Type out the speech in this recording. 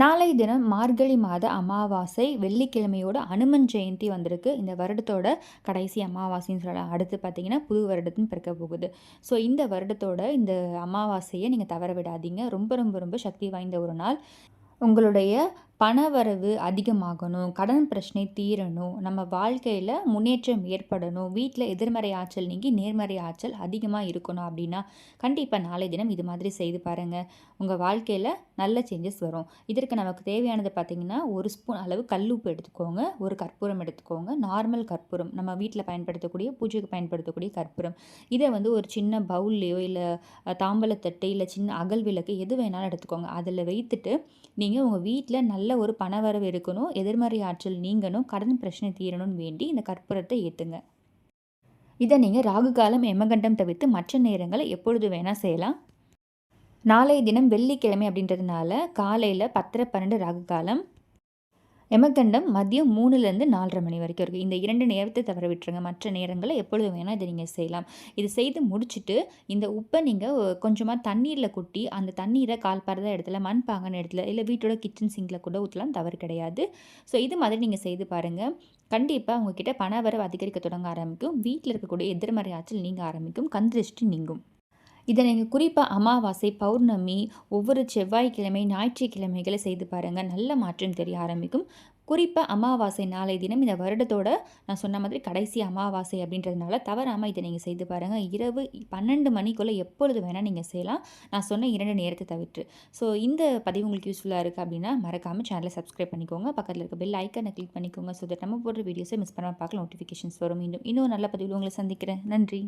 நாளை தினம் மார்கழி மாத அமாவாசை வெள்ளிக்கிழமையோட அனுமன் ஜெயந்தி வந்திருக்கு. இந்த வருடத்தோட கடைசி அமாவாசைன்னு சொல்லலாம் அடுத்து பார்த்தீங்கன்னா புது வருடத்துன்னு பிறக்க போகுது. ஸோ இந்த வருடத்தோட இந்த அமாவாசையை நீங்கள் தவற விடாதீங்க. ரொம்ப ரொம்ப ரொம்ப சக்தி வாய்ந்த ஒரு நாள். உங்களுடைய பணவரவு அதிகமாகணும் கடன் பிரச்சனை தீரணும் நம்ம வாழ்க்கையில் முன்னேற்றம் ஏற்படணும் வீட்டில் எதிர்மறை ஆற்றல் நீங்கி நேர்மறை ஆற்றல் அதிகமாக இருக்கணும் அப்படின்னா கண்டிப்பாக நாளை தினம் இது மாதிரி செய்து பாருங்கள் உங்கள் வாழ்க்கையில் நல்ல சேஞ்சஸ் வரும். இதற்கு நமக்கு தேவையானது பார்த்திங்கன்னா ஒரு ஸ்பூன் அளவு கல்லுப்பு எடுத்துக்கோங்க ஒரு கற்பூரம் எடுத்துக்கோங்க நார்மல் கற்பூரம். நம்ம வீட்டில் பயன்படுத்தக்கூடிய பூஜைக்கு பயன்படுத்தக்கூடிய கற்பூரம். இதை வந்து ஒரு சின்ன பவுல்லையோ இல்லை தாம்பலத்தட்டு இல்லை சின்ன அகல் விளக்கு எது வேணாலும் எடுத்துக்கோங்க. அதில் வைத்துட்டு நீங்கள் உங்கள் வீட்டில் நல்ல நல்ல ஒரு பணவரவு இருக்கணும் எதிர்மறை ஆற்றல் நீங்கணும் கடன் பிரச்சனை தீரணும்னு வேண்டி இந்த கற்பூரத்தை ஏற்றுங்க இதை நீங்கள் ராகு காலம் எமகண்டம் தவிர்த்து மற்ற நேரங்களை எப்பொழுது வேணால் செய்யலாம். நாளைய தினம் வெள்ளிக்கிழமை அப்படின்றதுனால காலையில் பத்தரை பன்னெண்டு ராகு காலம் எமகண்டம் மதியம் மூணுலேருந்து நாலரை மணி வரைக்கும் இருக்குது இந்த இரண்டு நேரத்தை தவற விட்டுருங்க. மற்ற நேரங்களில் எப்பொழுது வேணால் இதை நீங்கள் செய்யலாம். இது செய்து முடிச்சுட்டு இந்த உப்பை நீங்கள் கொஞ்சமாக தண்ணீரில் கொட்டி அந்த தண்ணீரை கால் பரத இடத்துல மண் பாங்கான இடத்துல இல்லை வீட்டோட கிச்சன் சிங்கில் கூட ஊற்றலாம் தவறு கிடையாது. ஸோ இது மாதிரி நீங்கள் செய்து பாருங்கள் கண்டிப்பாக உங்ககிட்ட பண வரவு அதிகரிக்க தொடங்க ஆரம்பிக்கும். வீட்டில் இருக்கக்கூடிய எதிர்மறை ஆற்றல் நீங்கள் ஆரம்பிக்கும். கந்திருஷ்டி நீங்கும். இதை நீங்கள் குறிப்பாக அமாவாசை பௌர்ணமி ஒவ்வொரு செவ்வாய்க்கிழமை ஞாயிற்றுக்கிழமைகளை செய்து பாருங்கள் நல்ல மாற்றம் தெரிய ஆரம்பிக்கும். குறிப்பாக அமாவாசை நாளை தினம் இந்த வருடத்தோட நான் சொன்ன மாதிரி கடைசி அமாவாசை அப்படின்றதுனால தவறாமல் இதை நீங்கள் செய்து பாருங்கள் இரவு பன்னெண்டு மணிக்குள்ளே எப்பொழுது வேணால் நீங்கள் செய்யலாம். நான் சொன்ன இரண்டு நேரத்தை தவிர்த்து. ஸோ இந்த பதிவு உங்களுக்கு யூஸ்ஃபுல்லாக இருக்குது அப்படின்னா மறக்காமல் சேனலை சப்ஸ்கிரைப் பண்ணிக்கோங்க. பக்கத்தில் இருக்க பெல் ஐக்கனை கிளிக் பண்ணிக்கோங்க ஸோ தட் நம்ம போடுற வீடியோஸை மிஸ் பண்ணாமல் பார்க்கலாம் நோட்டிஃபிகேஷன்ஸ் வரும். மீண்டும் இன்னும் நல்ல பதிவில் உங்களை சந்திக்கிறேன். நன்றி.